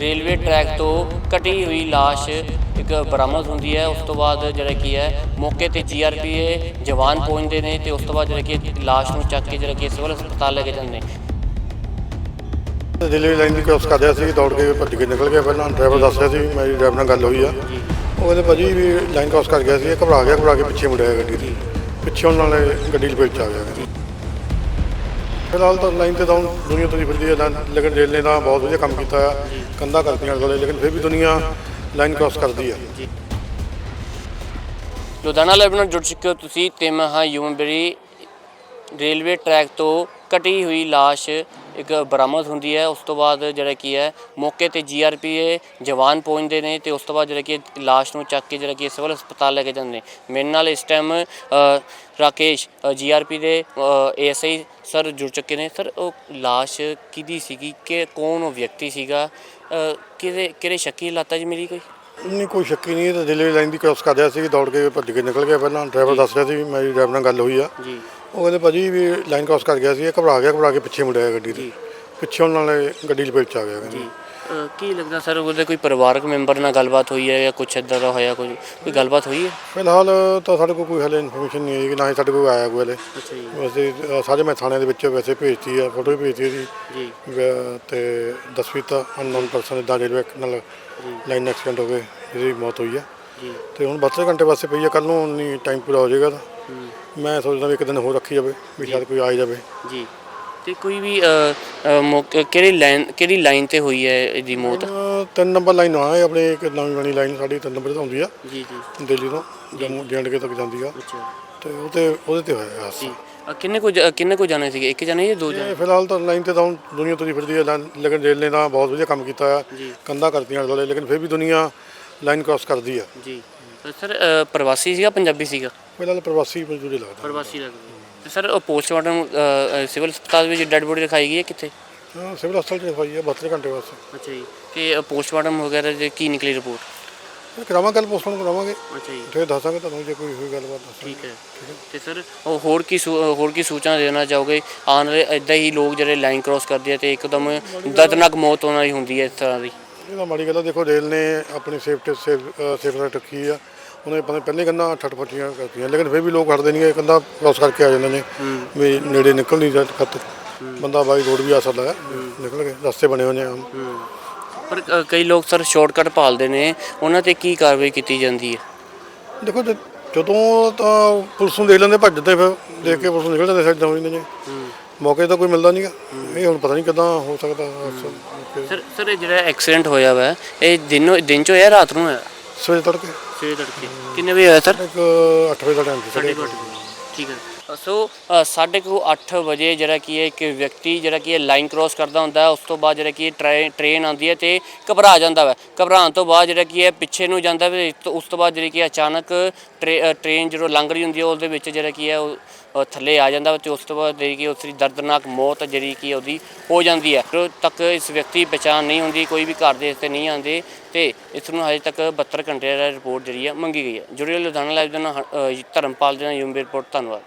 Railway track ਤੋਂ ਕਟੀ ਹੋਈ ਲਾਸ਼ ਇੱਕ ਬਰਾਮਦ ਹੁੰਦੀ ਹੈ। ਉਸ ਤੋਂ ਬਾਅਦ ਜਿਹੜਾ ਕੀ ਹੈ, ਮੌਕੇ ਤੇ ਜੀਆਰਪੀਏ ਜਵਾਨ ਪਹੁੰਚਦੇ ਨੇ ਤੇ ਉਸ ਤੋਂ ਬਾਅਦ ਜਿਹੜਾ ਕਿ ਲਾਸ਼ ਨੂੰ ਚੱਕ ਕੇ ਜਿਹੜਾ ਕਿ ਸਿਵਲ ਹਸਪਤਾਲ ਲੈ ਕੇ ਜਾਂਦੇ ਨੇ। ਰੇਲਵੇ ਲਾਈਨ ਦੀ ਕ੍ਰੋਸ ਕਰ ਰਿਹਾ ਸੀ, ਦੌੜ ਕੇ ਭੱਜ ਕੇ ਨਿਕਲ ਗਿਆ ਪਹਿਲਾਂ। ਡਰਾਈਵਰ ਦੱਸ ਰਿਹਾ ਸੀ, ਮੇਰੀ ਡਰਾਈਵਰ ਨਾਲ ਗੱਲ ਹੋਈ ਆ। ਉਹ ਕਹਿੰਦੇ ਭਾਜੀ ਵੀ ਲਾਈਨ ਕ੍ਰੋਸ ਕਰ ਗਿਆ ਸੀ ਘਬਰਾ ਗਿਆ, ਘਬਰਾ ਕੇ ਪਿੱਛੇ ਮੁੜਿਆ ਗੱਡੀ ਦੀ ਪਿੱਛੇ ਉਹਨਾਂ ਨਾਲੇ ਗੱਡੀ ਲਪੇਟ ਚ ਆ ਗਿਆ। ਫਿਲਹਾਲ ਤਾਂ ਲਾਈਨ ਤੇ ਤਾਂ ਹੁਣ ਦੁਨੀਆ ਤੁਰੀ ਫਿਰਦੀ ਹੈ ਲਾਈਨ- ਲੇਕਿਨ ਰੇਲ ਨੇ ਤਾਂ ਬਹੁਤ ਵਧੀਆ ਕੰਮ ਕੀਤਾ ਆ। ਕੰਧਾ ਕਰਤੀਆਂ ਕੋਲੇ ਲੇਕਿਨ ਫਿਰ ਵੀ ਦੁਨੀਆ ਲਾਈਨ ਕ੍ਰੋਸ ਕਰਦੀ ਆ। ਲੁਧਿਆਣਾ ਲਾਈਵ ਨਾਲ ਜੁੜ ਚੁੱਕੇ ਹੋ ਤੁਸੀਂ ਤੇ ਮੈਂ ਹਾਂ ਯੂਮਬਰੀ ਰੇਲਵੇ ਟਰੈਕ ਤੋਂ ਕਟੀ ਹੋਈ ਲਾਸ਼ ਇੱਕ ਬਰਾਮਦ ਹੁੰਦੀ ਹੈ ਉਸ ਤੋਂ ਬਾਅਦ ਜਿਹੜਾ ਕੀ ਹੈ ਮੌਕੇ ਤੇ ਜੀਆਰਪੀਏ ਜਵਾਨ ਪਹੁੰਚਦੇ ਨੇ ਤੇ ਉਸ ਤੋਂ ਬਾਅਦ ਜਿਹੜਾ ਕਿ ਲਾਸ਼ ਨੂੰ ਚੱਕ ਕੇ ਜਿਹੜਾ ਕਿ ਸਿਵਲ ਹਸਪਤਾਲ ਲੈ ਕੇ ਜਾਂਦੇ ਨੇ। ਮੇਰੇ ਨਾਲ ਇਸ ਟਾਈਮ ਰਾਕੇਸ਼ ਜੀਆਰਪੀ ਦੇ ਏਐਸਆਈ ਸਰ ਜੁੜ ਚੁੱਕੇ ਨੇ। ਸਰ ਉਹ ਲਾਸ਼ ਕਿਹਦੀ ਸੀਗੀ? ਕਿ ਕੌਣ ਉਹ ਵਿਅਕਤੀ ਸੀਗਾ? ਕਿਹਦੇ ਕਿਹੜੇ ਸ਼ੱਕੀ ਹਾਲਾਤਾਂ 'ਚ ਮਿਲੀ ਕੋਈ? ਨਹੀਂ ਕੋਈ ਸ਼ੱਕੀ ਨਹੀਂ ਇਹ ਤਾਂ ਦਿੱਲੀ ਲਾਈਨ ਦੀ ਕ੍ਰੋਸ ਕਰ ਰਿਹਾ ਸੀ ਦੌੜ ਕੇ ਭੱਜ ਕੇ ਨਿਕਲ ਗਿਆ ਪਹਿਲਾਂ। ਡਰਾਈਵਰ ਦੱਸ ਰਿਹਾ ਸੀ ਮੇਰੀ ਡਰਾਈਵਰ ਨਾਲ ਗੱਲ ਹੋਈ ਆ। ਜੀ। ਉਹ ਕਹਿੰਦੇ ਭਾਜੀ ਵੀ ਲਾਈਨ ਕ੍ਰੋਸ ਕਰ ਗਿਆ ਸੀ ਇਹ ਘਬਰਾ ਗਿਆ ਘਬਰਾ ਕੇ ਪਿੱਛੇ ਮੁੜਿਆ ਗੱਡੀ ਦੀ ਪਿੱਛੇ ਉਹਨਾਂ ਨਾਲੇ ਗੱਡੀ ਲਪੇਟ ਚ ਆ ਗਿਆ। ਅ, ਕੀ ਲੱਗਦਾ ਸਰ ਉਹਦੇ ਕੋਈ ਪਰਿਵਾਰਕ ਮੈਂਬਰ ਨਾਲ ਗੱਲਬਾਤ ਹੋਈ ਹੈ ਜਾਂ ਕੁਛ ਇਦਾਂ ਦਾ ਹੋਇਆ ਕੋਈ ਕੋਈ ਗੱਲਬਾਤ ਹੋਈ ਹੈ? ਫਿਲਹਾਲ ਤਾਂ ਸਾਡੇ ਕੋਲ ਕੋਈ ਹਲੇ ਇਨਫੋਰਮੇਸ਼ਨ ਨਹੀਂ ਆਈ ਕਿ ਨਾ ਹੀ ਸਾਡੇ ਕੋਲ ਆਇਆ ਕੋਈ ਹਲੇ। ਅੱਛਾ ਜੀ। ਵੈਸੇ ਅ, ਸਾਰੇ ਮੈਂ ਥਾਣਿਆਂ ਦੇ ਵਿੱਚ ਵੈਸੇ ਭੇਜਤੀ ਆ ਫੋਟੋ ਵੀ ਭੇਜਤੀ ਇਹਦੀ ਜੀ। ਤੇ ਦਸਵੀਂ ਤਾਂ ਅਨਨੋਨ ਪਰਸਨ ਇਦਾਂ ਰੇਲਵੇ ਨਾਲ ਲਾਈਨ ਐਕਸੀਡੈਂਟ ਹੋ ਗਏ ਜਿਹਦੀ ਮੌਤ ਹੋਈ ਆ। ਜੀ। ਤੇ ਹੁਣ 72 ਘੰਟੇ ਵਾਸਤੇ ਪਈ ਆ ਕੱਲ ਨੂੰ ਨਹੀਂ ਟਾਈਮ ਪੂਰਾ ਹੋ ਜਾਏਗਾ ਤਾਂ ਮੈਂ ਸੋਚਦਾ ਵੀ ਇੱਕ ਦਿਨ ਹੋਰ ਰੱਖੀ ਜਾਵੇ ਵੀ ਸ਼ਾਇਦ ਕੋਈ ਆ ਹੀ ਜਾਵੇ। ਜੀ। ਤੇ ਕੋਈ ਵੀ ਅ, ਅ, ਮੌਕੇ ਕਿਹੜੀ ਲਾਈਨ ਕਿਹੜੀ ਲਾਈਨ ਤੇ ਹੋਈ ਹੈ ਇਹਦੀ ਮੌਤ? ਤਿੰਨ ਨੰਬਰ ਲਾਈਨ ਆ ਇਹ ਆਪਣੇ ਇੱਕ ਨਵੀਂ ਬਣੀ ਲਾਈਨ ਸਾਡੀ ਤਿੰਨ ਨੰਬਰ ਤੇ ਆਉਂਦੀ ਆ। ਜੀ ਜੀ। ਦਿੱਲੀ ਤੋਂ ਜੰਮੂ ਜੰਡਕੇ ਤੱਕ ਜਾਂਦੀ ਆ। ਅੱਛਾ। ਤੇ ਉਹਤੇ ਉਹਦੇ ਤੇ ਹੋਇਆ ਹਾਦਸਾ ਜੀ। ਅ, ਕਿੰਨੇ ਕੋ ਕਿੰਨੇ ਕੋ ਜਾਣੇ ਸੀਗੇ? ਇੱਕ ਜਾਣੇ ਜਾਂ ਦੋ ਜਾਣੇ? ਇਹ ਫਿਲਹਾਲ ਤਾਂ ਲਾਈਨ ਤੇ ਤਾਂ ਹੁਣ ਦੁਨੀਆ ਤੁਰੀ ਫਿਰਦੀ ਹੈ ਲੇਕਿਨ ਰੇਲ ਨੇ ਤਾਂ ਬਹੁਤ ਵਧੀਆ ਕੰਮ ਕੀਤਾ ਆ। ਕੰਧਾ ਕਰਤੀਆਂ ਕੋਲੇ ਲੇਕਿਨ ਫਿਰ ਵੀ ਦੁਨੀਆ ਲਾਈਨ ਕ੍ਰਾਸ ਕਰਦੀ ਆ। ਜੀ। ਅ, ਸਰ ਅ, ਪ੍ਰਵਾਸੀ ਸੀਗਾ ਪੰਜਾਬੀ ਸੀਗਾ? ਫਿਲਹਾਲ ਪ੍ਰਵਾਸੀ ਮਜ਼ਦੂਰੀ ਲੱਗਦਾ ਪ੍ਰਵਾਸੀ ਲੱਗਦਾ ਤੇ ਸਰ ਉਹ ਪੋਸਟਮਾਰਟਮ ਸਿਵਲ ਹਸਪਤਾਲ ਵਿੱਚ ਡੈੱਡ ਬੋਡੀ ਰਖਾਈ ਗਈ ਹੈ ਕਿੱਥੇ? ਹਾਂ ਸਿਵਲ ਹਸਪਤਾਲ ਚ ਹੋਈ ਆ 72 ਘੰਟੇ ਵਾਸਤੇ। ਅੱਛਾ ਜੀ। ਤੇ ਪੋਸਟਮਾਰਟਮ ਵਗੈਰਾ ਦੀ ਕੀ ਨਿਕਲੀ ਰਿਪੋਰਟ? ਇਹ ਕਰਾਵਾਂ ਕੱਲ ਪੋਸਟਮਾਰਟਮ ਕਰਾਵਾਂਗੇ। ਅੱਛਾ ਜੀ। ਫਿਰ ਦੱਸਾਂਗੇ ਤੁਹਾਨੂੰ ਜੇ ਕੋਈ ਹੋਈ ਗੱਲਬਾਤ ਦੱਸਾਂਗੇ। ਠੀਕ ਹੈ। ਤੇ ਸਰ ਉਹ ਹੋਰ ਕੀ ਸੂ- ਹੋਰ ਕੀ ਸੂਚਨਾ ਦੇਣਾ ਚਾਹੋਗੇ? ਆਉਣ ਵਾਲੇ ਇਦਾਂ ਹੀ ਲੋਕ ਜਿਹੜੇ ਲਾਈਨ ਕ੍ਰਾਸ ਕਰਦੇ ਆ ਤੇ ਇੱਕਦਮ ਦਰਦਨਾਕ ਮੌਤ ਉਹਨਾਂ ਦੀ ਹੁੰਦੀ ਹੈ ਇਸ ਤਰ੍ਹਾਂ ਦੀ। ਇਹ ਤਾਂ ਮਾੜੀ ਗੱਲ ਆ ਦੇਖੋ ਰੇਲ ਨੇ ਆਪਣੀ ਸੇਫਟੀ ਸੇਫ ਰਾਈਟ ਰੱਖੀ ਆ। ਉਹਨੇ ਪਤਾ ਪਹਿਲੇ ਕੰਧਾਂ ਠੱਠ ਫੱਟੀਆਂ ਕਰਤੀਆਂ ਲੇਕਿਨ ਫਿਰ ਵੀ ਲੋਕ ਹਟਦੇ ਨਹੀਂ ਗੇ ਕੰਧਾਂ ਕ੍ਰਾਸ ਕਰਕੇ ਆ ਜਾਂਦੇ ਨੇ ਵੀ ਨੇੜੇ ਨਿਕਲ ਨਹੀਂ ਜਾ ਖਤ ਬੰਦਾ ਬਾਈ ਰੋਡ ਵੀ ਆ ਸਕਦਾ ਹੈ ਨਿਕਲ ਕੇ ਰਸਤੇ ਬਣੇ ਹੋਏ ਨੇ ਪਰ ਕਈ ਲੋਕ ਸਰ ਸ਼ਾਰਟਕਟ ਭਾਲਦੇ ਨੇ ਉਹਨਾਂ ਤੇ ਕੀ ਕਾਰਵਾਈ ਕੀਤੀ ਜਾਂਦੀ ਹੈ? ਦੇਖੋ ਜਦੋਂ ਤਾਂ ਪੁਲਿਸ ਨੂੰ ਦੇਖ ਲੈਂਦੇ ਭੱਜਦੇ ਫਿਰ ਦੇਖ ਕੇ ਪੁਲਿਸ ਨਿਕਲ ਜਾਂਦੇ ਸਾਈਡ ਹੋ ਜਾਂਦੇ ਨੇ। ਮੌਕੇ ਤਾਂ ਕੋਈ ਮਿਲਦਾ ਨਹੀਂਗਾ ਇਹ ਹੁਣ ਪਤਾ ਨਹੀਂ ਕਿਦਾਂ ਹੋ ਸਕਦਾ। ਮੌਕੇ- ਸਰ ਸਰ ਇਹ ਜਿਹੜਾ ਐਕਸੀਡੈਂਟ ਹੋਇਆ ਵਾ ਇਹ ਦਿਨੋਂ ਦਿਨ ਚ ਹੋਇਆ ਰਾਤ ਨੂੰ ਹੋਇਆ? ਸਵੇਰੇ ਤੜਕੇ। ਸਵੇਰ ਤੜਕੇ। ਕਿੰਨੇ ਵਜੇ ਹੋਇਆ ਸਰ? ਇੱਕ 8 ਵਜੇ ਦਾ ਟਾਈਮ ਸੀ ਸਾਡੇ ਠੀਕ ਹੈ। ਸੋ ਸਾਢੇ ਕੁ ਅੱਠ ਵਜੇ ਜਿਹੜਾ ਕੀ ਹੈ, ਇੱਕ ਵਿਅਕਤੀ ਜਿਹੜਾ ਕੀ ਹੈ, ਲਾਈਨ ਕ੍ਰਾਸ ਕਰਦਾ ਹੁੰਦਾ ਉਸ ਤੋਂ ਬਾਅਦ ਜਿਹੜਾ ਕੀ ਹੈ ਟ੍ਰੇਨ ਆਉਂਦੀ ਹੈ ਤੇ ਘਬਰਾ ਜਾਂਦਾ ਵਾ। ਘਬਰਾਉਣ ਤੋਂ ਬਾਅਦ ਜਿਹੜਾ ਕੀ ਹੈ, ਪਿੱਛੇ ਨੂੰ ਜਾਂਦਾ ਵਾ, ਤੇ ਉਸ ਤੋਂ ਬਾਅਦ ਜਿਹੜੀ ਕੀ ਅਚਾਨਕ ਟ੍ਰੇ- ਟ੍ਰੇਨ ਜਦੋਂ ਲੰਘ ਰਹੀ ਹੁੰਦੀ ਹੈ, ਉਹਦੇ ਵਿੱਚ ਜਿਹੜਾ ਕੀ ਹੈ, ਉਹ ਥੱਲੇ ਆ ਜਾਂਦਾ ਵਾ ਤੇ ਉਸ ਤੋਂ ਬਾਅਦ ਜਿਹੜੀ ਕੀ ਉਸ ਦੀ ਦਰਦਨਾਕ ਮੌਤ ਜਿਹੜੀ ਕੀ ਉਹਦੀ ਹੋ ਜਾਂਦੀ ਹੈ। ਜਦੋਂ ਤੱਕ ਇਸ ਵਿਅਕਤੀ ਦੀ ਪਛਾਣ ਨਹੀਂ ਹੁੰਦੀ, ਕੋਈ ਵੀ ਘਰ ਦੇ ਇੱਥੇ ਨਹੀਂ ਆਉਂਦੇ ਤੇ ਇਸ ਨੂੰ ਹਜੇ ਤੱਕ 72 ਘੰਟੇ ਦਾ ਰਿਪੋਰਟ ਜਿਹੜੀ ਹੈ, ਮੰਗੀ ਗਈ ਹੈ। ਜੁੜੇ ਲੁਧਿਆਣਾ ਲਾਈਵ ਦੇ ਨਾਲ ਹ- ਧਰਮਪਾਲ ਦੇ ਨਾਲ, ਯੂਮ ਰਿਪੋਰਟ ਧੰਨਵਾਦ।